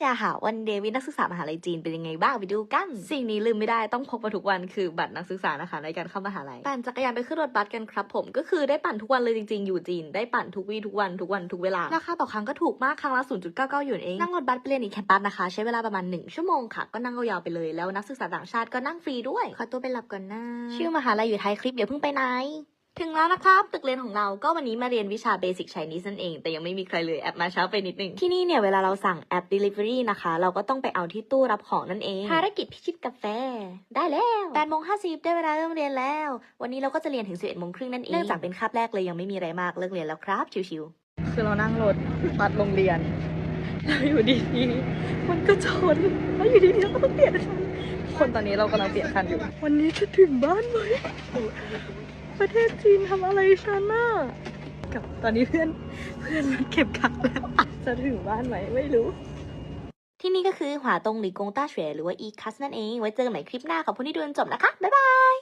จะหาวันเดวิดนักศึกษามหาลัยจีนเป็นยังไงบ้างไปดูกัน สิ่งนี้ลืมไม่ได้ต้องพกมาทุกวันคือบัตรนักศึกษานะคะในการเข้ามหาลัยปั่นจักรยานไปขึ้นรถบัสกันครับผมก็คือได้ปั่นทุกวันเลยจริงๆ อยู่จีน ได้ปั่นทุกวี่ทุกวันทุกวันทุกเวลาราคาต่อครั้งก็ถูกมากครั้งละ 0.99หยวนเองนั่งรถบัสไปเรียนอีกแคมปัสนะคะ ใช้เวลาประมาณ 1 ชั่วโมงค่ะก็นั่งยาวๆไปเลยแล้วนักศึกษาต่างชาติก็นั่งฟรีด้วยขอตัวไปหลับก่อนนะชื่อมหาลัยอยู่ท้ายคลิปอย่าเพิ่งไปไหน ถึงแล้วนะครับตึกเรียนของเราก็วันนี้มาเรียนวิชา Basic Chinese นั่นเอง แต่ยังไม่มีใครเลยแอบมาเช้าไปนิดนึง ที่นี่เนี่ยเวลาเราสั่งแอป Delivery นะคะ เราก็ต้องไปเอาที่ตู้รับของนั่นเอง ภารกิจพิชิตกาแฟ ได้แล้ว8โมง50ได้เวลาเริ่มเรียนแล้ว วันนี้เราก็จะเรียนถึง 11โมงครึ่งนั่นเองเนื่องจากเป็นคาบแรกเลยยังไม่มีอะไรมากเลิกเรียนแล้วครับชิวๆคือเรานั่งรถบัสโรงเรียนแล้วอยู่ดีๆมันก็ชนแล้วอยู่ดีๆเราก็ต้องเปลี่ยนคันคนตอนนี้เรากำลังเปลี่ยนคันอยู่ วันนี้จะถึงบ้านไหม ประเทศจีนทำอะไรฉันน่ะกับตอนนี้เพื่อนเพื่อนมันเก็บกักแล้วจะถึงบ้านไหมไม่รู้ ที่นี่ก็คือหวาตงหรือกงต้าเฉวยหรือว่าอีคัสนั่นเอง ไว้เจอกันใหม่คลิปหน้าขอบคุณที่ดูจนจบนะคะ บ๊ายบาย